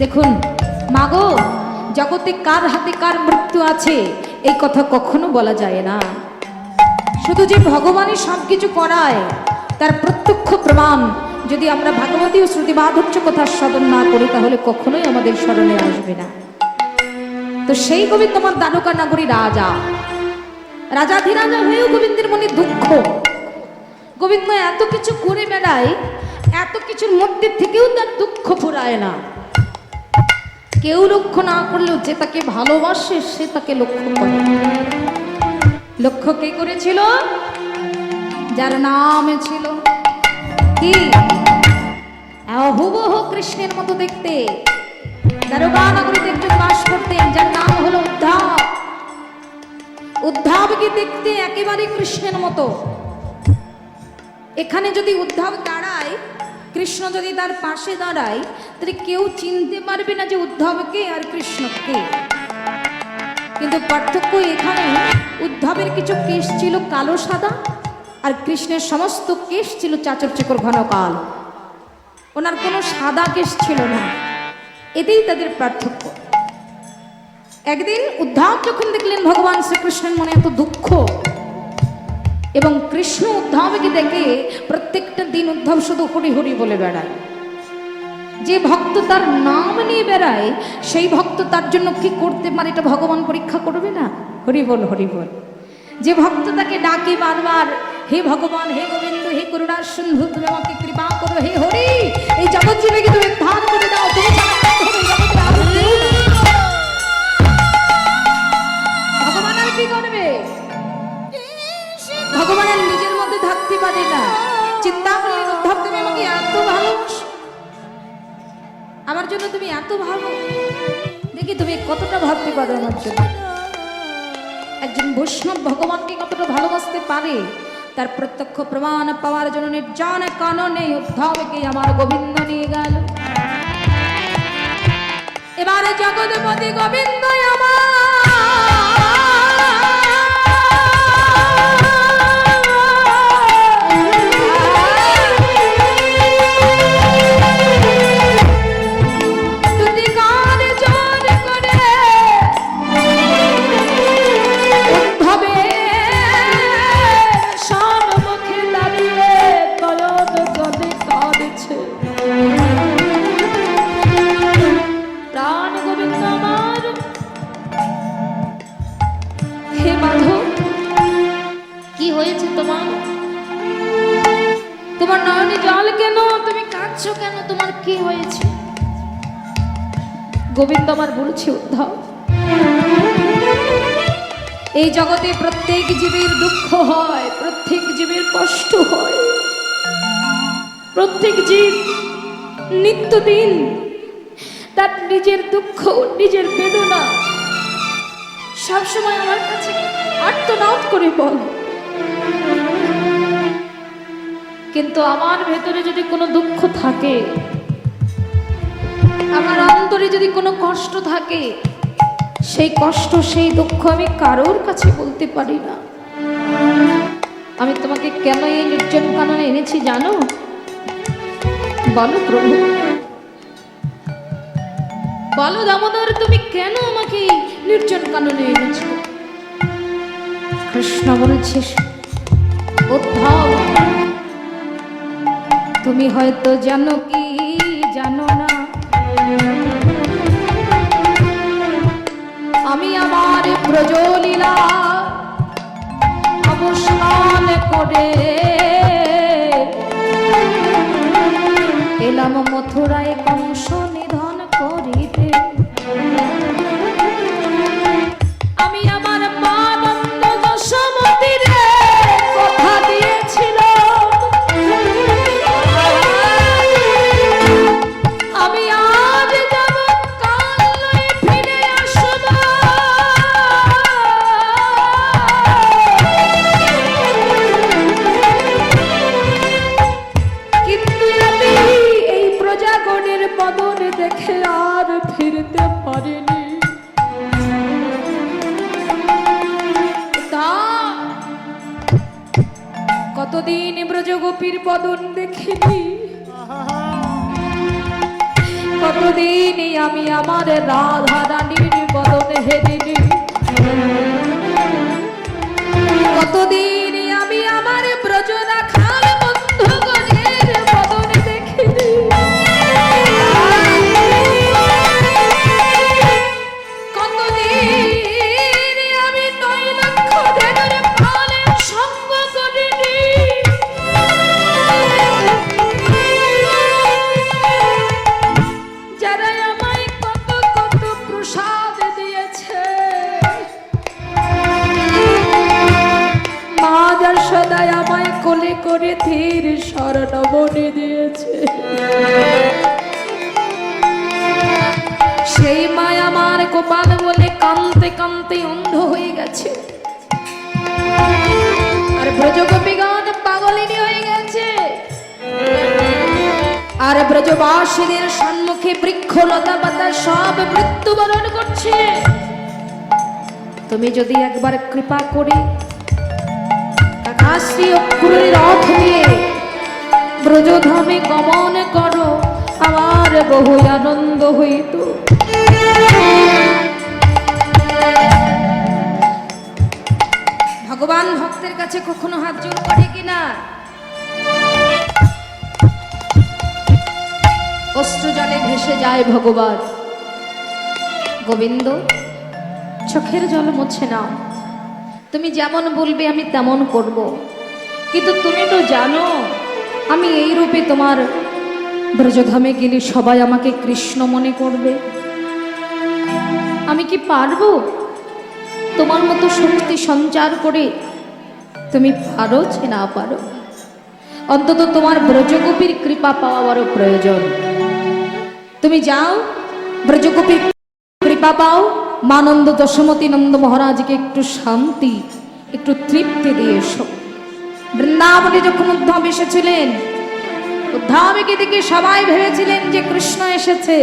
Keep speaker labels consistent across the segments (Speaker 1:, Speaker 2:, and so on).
Speaker 1: দেখুন, মাগো, জগতে কার হাতে কার মৃত্যু আছে, এই কথা কখনো বলা যায় না। শুধু যে ভগবানই সব কিছু করায়, তার প্রত্যক্ষ প্রমাণ যদি আমরা ভাগবতী ও শ্রুতি মাধুর্য কথা স্মরণ না করি, তাহলে কখনোই আমাদের স্মরণে আসবে না। তো সেই কবি তোমার দ্বারকা নাগরী রাজা। রাজাধিরাজা হয়েও গোবিন্দের মনে দুঃখ। গোবিন্দ এত কিছু করে বেড়ায়, এত কিছুর মধ্যে থেকেও তার দুঃখ ফুরায় না। কেউ লক্ষ্য না করলেও যে তাকে ভালোবাসে, সে তাকে লক্ষ্য করে। লক্ষ্য কে করেছিল? যার নাম ছিল কি? হুবহু কৃষ্ণের মতো দেখতে। দারোগা একজন বাস করতেন, যার নাম হলো উদ্ধব। উদ্ধবকে দেখতে একেবারে কৃষ্ণের মতো। এখানে যদি উদ্ধব দাঁড়ায় কৃষ্ণ যদি তার পাশে দাঁড়ায়, তাহলে কেউ চিনতে পারবে না যে উদ্ধবকে আর কৃষ্ণকে কিন্তু পার্থক্য এখানে, উদ্ধবের কিছু কেশ ছিল কালো সাদা, আর কৃষ্ণের সমস্ত কেশ ছিল চাচর চকর ঘন কাল। ওনার কোনো সাদা কেশ ছিল না। এতেই তাদের পার্থক্য। একদিন উদ্ধব যখন দেখলেন ভগবান শ্রীকৃষ্ণের মনে এত দুঃখ এবং কৃষ্ণ উদ্ধবকে দেখে প্রত্যেকটা দিন উদ্ধব শুধু হরি হরি বলে বেড়ায়। যে ভক্ত তার নাম নিয়ে বেড়ায়, সেই ভক্ত তার জন্য কি করতে পারে এটা ভগবান পরীক্ষা করবে না? হরি বল হরি বল। যে ভক্ত তাকে ডাকে বারবার, হে ভগবান, হে গোবিন্দ, হে করুণার সিন্ধু, তুমি আমাকে কৃপা করো, হে হরি, এই জগৎ জীবকে তুমি ধান করে দাও তুমি থাকতে পারে না চিন্তা করলেন উদ্ধব তুমি আমাকে এত ভালোবাসো। আমার জন্য তুমি এত ভালো। দেখি তুমি কতটা ভাবতে পারো আমার জন্য। একজন বৈষ্ণব ভগবানকে কতটা ভালোবাসতে পারে, তার প্রত্যক্ষ প্রমাণ পাওয়ার জন্য নির্জন কাননে উদ্ধবকে আমার গোবিন্দ নিয়ে গেল। এবারে জগৎপতি গোবিন্দ আমার কাঁদছো কেন তোমার কি হয়েছে? গোবিন্দ আমার বলছে উদ্ধব এই জগতে প্রত্যেক জীবের দুঃখ হয়, প্রত্যেক জীবের কষ্ট হয়। প্রত্যেক জীব নিত্যদিন তার নিজের দুঃখ, নিজের বেদনা সবসময় আমার কাছে আর্তনাদ করে বল। কিন্তু আমার ভেতরে যদি কোনো দুঃখ থাকে, আমার অন্তরে যদি কোনো কষ্ট থাকে, সেই কষ্ট, সেই দুঃখ আমি কারোর কাছে বলতে পারি না। আমি তোমাকে কেন এই নির্জন কাননে এনেছি জানো? বলো প্রভু। বলো দামোদর, তুমি কেন আমাকে নির্জন কাননে এনেছো? কৃষ্ণ বলেছিস উদ্ধব তুমি হয়তো জানো কি জানো না। আমি আমার প্রজলীলা অবসান করে এলাম মথুরায় কংস নিধন। ব্রজবাসীদের সম্মুখে বৃক্ষ লতা পাতা সব মৃত্যুবরণ করছে। তুমি যদি একবার কৃপা করে ব্রজধামে গমন করো, আমার বহু আনন্দ হইত। ভগবান ভক্তের কাছে কখনো হাত জোর করে কিনা? অস্ত্র জলে ভেসে যায় ভগবান। গোবিন্দ, চোখের জল মুছে নাও। তুমি যেমন বলবে, আমি তেমন করব। কিন্তু তুমি তো জানো, আমি এই রূপে তোমার ব্রজধামে গেলে সবাই আমাকে কৃষ্ণ মনে করবে। আমি কি পারব? তোমার মতো শক্তি সঞ্চার করে তুমি পারো না পারো? অন্তত তোমার ব্রজগোপীর কৃপা পাওয়া বড় প্রয়োজন। তুমি যাও, ব্রজগোপীর কৃপা পাও, মানন্দ দশমতী নন্দ মহারাজকে একটু শান্তি, একটু তৃপ্তি দিয়ে এসো। বৃন্দাবনে যখন উদ্ধব এসেছিলেন উদ্ধবকে দেখে সবাই ভেবেছিলেন যে কৃষ্ণ এসেছে।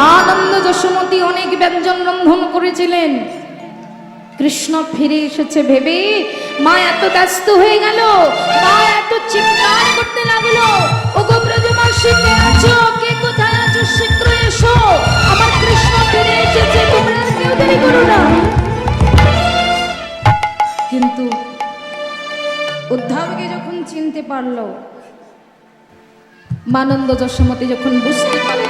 Speaker 1: মানন্দ যশোমতী অনেক ব্যঞ্জন রন্ধন করেছিলেন। কৃষ্ণ ফিরে এসেছে ভেবে মা এত ব্যস্ত হয়ে গেল। মা এত চিৎকার করতে লাগল। ও গো ব্রজবাসী কে আছো? কে কোথায় আছো? শীঘ্র এসো। আমার কৃষ্ণ ফিরে এসেছে, তোমরা কেউ দেরি করো না। কিন্তু উদ্ধবকে যখন চিনতে পারল, মানন্দ যশোমতী যখন বুঝতে পারল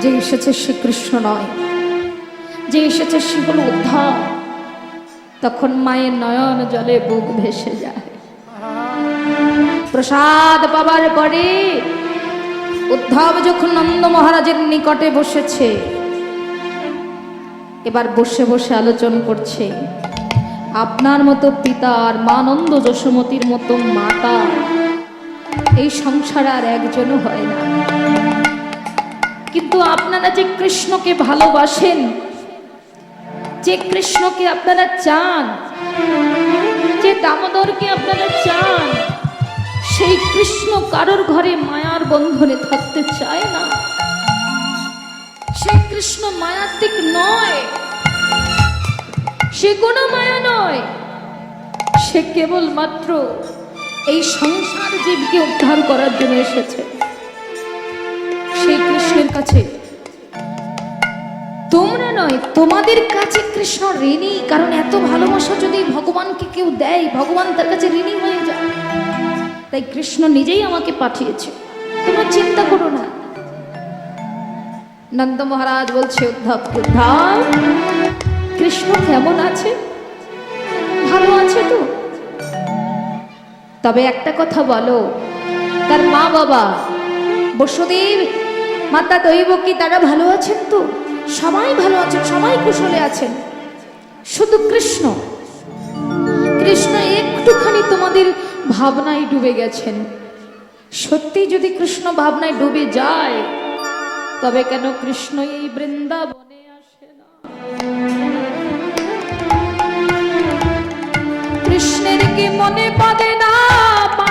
Speaker 1: যে এসেছে শ্রীকৃষ্ণ নয় যে এসেছে সে হলো উদ্ধব তখন মায়ের নয়ন জলে বুক ভেসে যায়। প্রসাদ পাবার পরে উদ্ধব যখন নন্দ মহারাজের নিকটে বসেছে, এবার বসে বসে আলোচন করছে, আপনার মতো পিতা আর মানন্দ যশোমতির মতো মাতা এই সংসার আর একজনও হয় না। কিন্তু আপনারা যে কৃষ্ণকে ভালোবাসেন যে কৃষ্ণকে আপনারা চান, যে দামোদরকে আপনারা চান, সেই কৃষ্ণ কারোর ঘরে মায়ার বন্ধনে থাকতে চায় না। সেই কৃষ্ণ মায়াত্মিক নয়, সে কোনো মায়া নয়, সে কেবলমাত্র এই সংসার জীবকে উদ্ধার করার জন্য এসেছে। সেই কৃষ্ণের কাছে তোমরা নয়, তোমাদের কাছে কৃষ্ণ ঋণী। কারণ এত ভালোবাসা যদি ভগবানকে কেউ দেয়, ভগবান তার কাছে ঋণী হয়ে যায়। তাই কৃষ্ণ নিজেই আমাকে পাঠিয়েছে। তোমরা চিন্তা করো না। নন্দ মহারাজ বলছে, উদ্ধব উদ্ধব, কৃষ্ণ কেমন আছে? ভালো আছে তো? তবে একটা কথা বলো, তার মা বাবা, বসুদেব, মাতা দৈবকী তারা ভালো আছেন তো? সবাই ভালো আছেন, সবাই কুশলে আছেন। শুধু কৃষ্ণ। কৃষ্ণ একটুখানি তোমাদের ভাবনায় ডুবে গেছেন। সত্যি যদি কৃষ্ণ ভাবনায় ডুবে যায়, তবে কেন কৃষ্ণ এই বৃন্দাবনে কৃষ্ণের কি মনে পদে না মা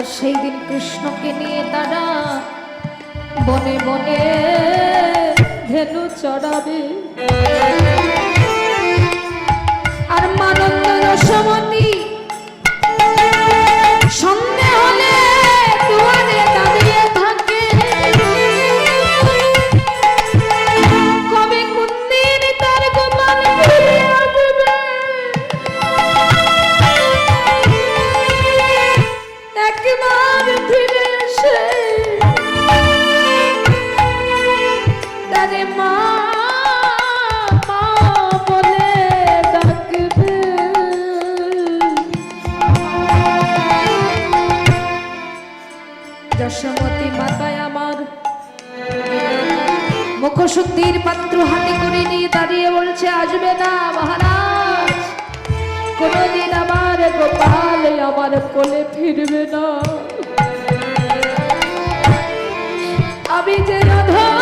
Speaker 1: আর সেই দিন কৃষ্ণকে নিয়ে তারা বনে বনে ধেনু চড়াবে। আর মানন্দ যশোমতী গোপাল আমার কোলে ফিরবে না। আমি যে রাধা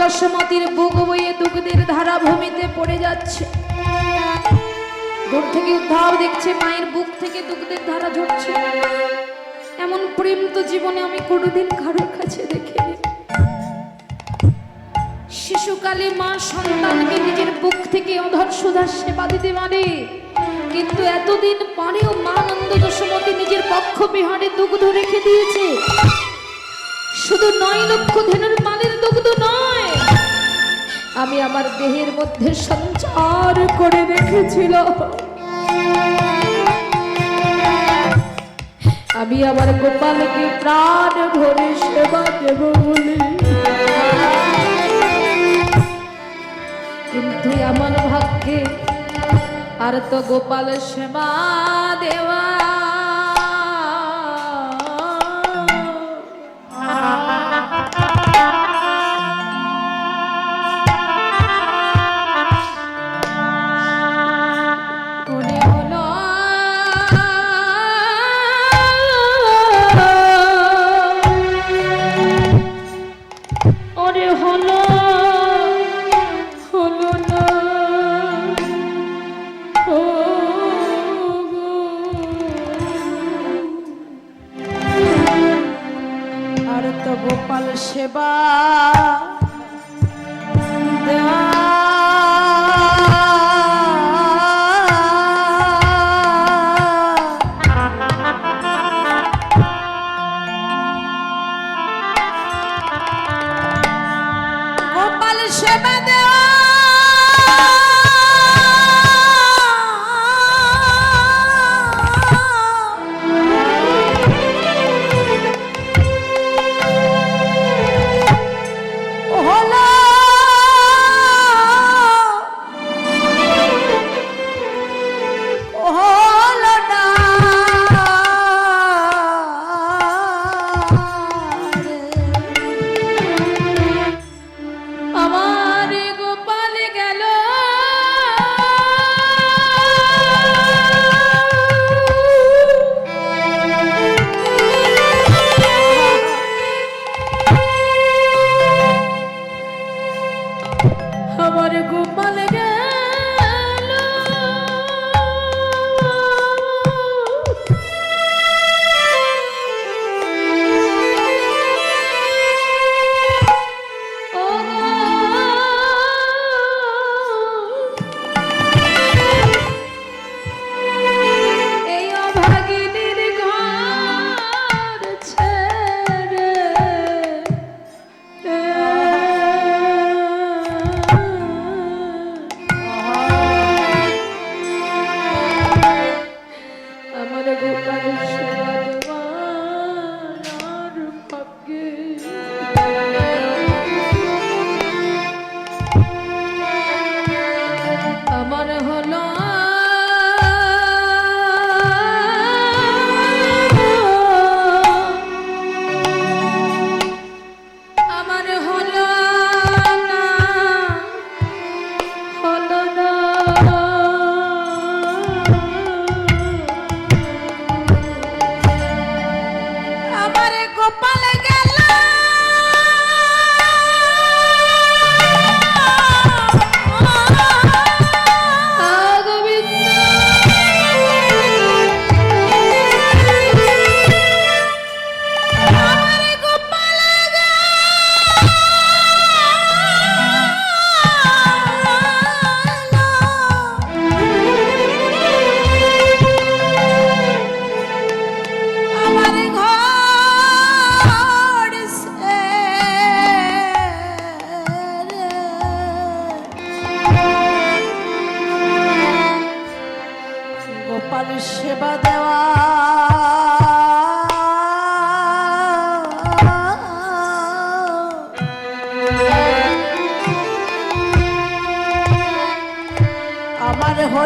Speaker 1: দশমতির বুক বইয়ে দুগ্ধের ধারা ভূমিতে পড়ে যাচ্ছে। দূর থেকে উদ্ধার দেখছে মায়ের বুক থেকে দুগ্ধের ধারা ঝরছে। এমন প্রেম তো জীবনে আমি কোনোদিন কারোর কাছে দেখিনি। শিশুকালে মা সন্তানকে নিজের বুক থেকে অধর সুধার সেবা দিতে পারে কিন্তু এতদিন পরেও মা নন্দ যশোমতী নিজের পক্ষ বিহারে দুগ্ধ রেখে দিয়েছে। শুধু নয় লক্ষ ধেনুর মালের দুগ্ধ নয়। আমি আমার দেহের মধ্যে সঞ্চার করে রেখেছিল। আমি আমার গোপালকে প্রাণ ভরে সেবা দেব বলে। কিন্তু আমার ভাগ্যে আর তো গোপাল সেবা দেওয়া গোপাল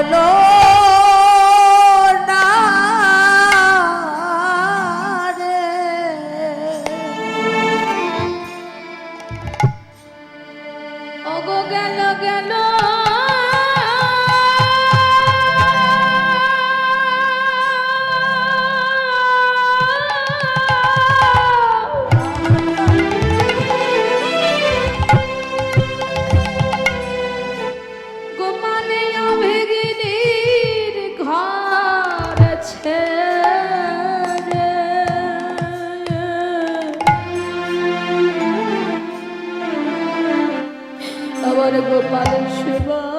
Speaker 1: follow আমার
Speaker 2: গোপাল সেবা।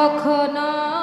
Speaker 2: kokona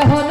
Speaker 2: ahora.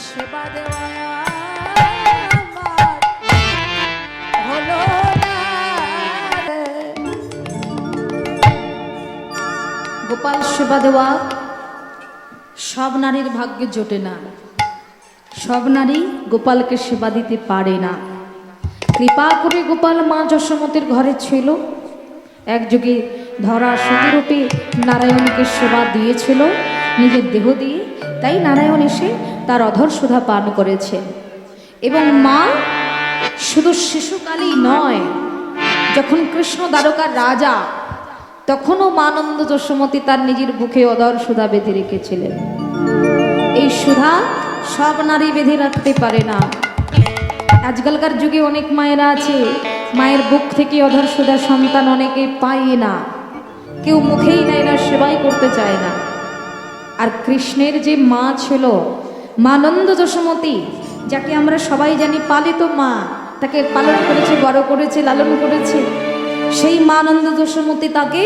Speaker 2: গোপাল সেবা দেওয়া, সব নারীর ভাগ্যে জোটে না। সব নারী গোপালকে সেবা দিতে পারে না। কৃপা করে গোপাল মা যশোমতের ঘরে ছিল। একযোগে
Speaker 1: ধরা সতীরূপে নারায়ণকে সেবা দিয়েছিল। নিজের দেহ দিয়ে তাই নারায়ণ এসে তার অধর সুধা পান করেছেন এবং মা শুধু শিশুকালেই নয়, যখন কৃষ্ণ দ্বারকার রাজা, তখনও মানন্দ যশোমতী তার নিজের বুকে অদর সুধা বেঁধে রেখেছিলেন। এই সুধা সব নারী বেঁধে রাখতে পারে না। আজকালকার যুগে অনেক মায়েরা আছে, মায়ের বুক থেকে অধর সুধা সন্তান অনেকে পায় না। কেউ মুখেই নেয় না, সেবাই করতে চায় না। আর কৃষ্ণের যে মা ছিল মানন্দ যশোমতী যাকে আমরা সবাই জানি পালিত মা, তাকে পালন করেছে, বড় করেছে, লালন করেছে। সেই মানন্দ যশোমতী তাকে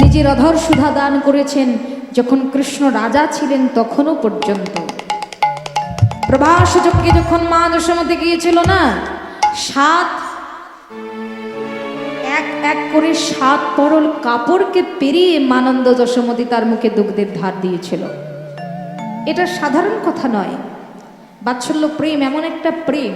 Speaker 1: নিজের অধর সুধা দান করেছেন, যখন কৃষ্ণ রাজা ছিলেন তখনও পর্যন্ত। প্রভাস যখন মা যশোমতী গিয়েছিল না, সাত, এক এক করে সাত পরল কাপড়কে পেরিয়ে মানন্দ যশোমতী তার মুখে দুগ্ধের ধার দিয়েছিল। এটা সাধারণ কথা নয়। বাৎসল্য প্রেম এমন একটা প্রেম।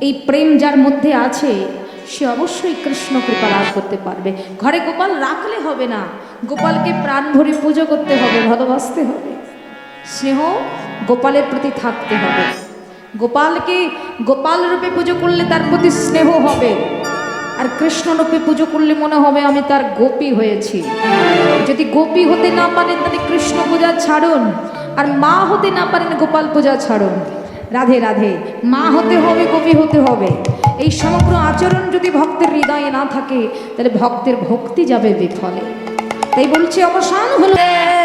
Speaker 1: এই প্রেম যার মধ্যে আছে, সে অবশ্যই কৃষ্ণ কৃপা লাভ করতে পারবে। ঘরে গোপাল রাখলে হবে না। গোপালকে প্রাণ ভরে পুজো করতে হবে ভালোবাসতে হবে। স্নেহ গোপালের প্রতি থাকতে হবে। গোপালকে গোপাল রূপে পুজো করলে তার প্রতি স্নেহ হবে। আর কৃষ্ণ রূপে পুজো করলে মনে হবে আমি তার গোপী হয়েছি। যদি গোপী হতে না পারেন তাহলে কৃষ্ণ পূজা ছাড়ুন। আর মা হতে না পারেন গোপাল পূজা ছাড়ুন। রাধে রাধে, মা হতে হবে কবি হতে হবে। এই সমগ্র আচরণ যদি ভক্তের হৃদয়ে না থাকে, তাহলে ভক্তের ভক্তি যাবে বিফলে। তাই বলছি অবসান হলো।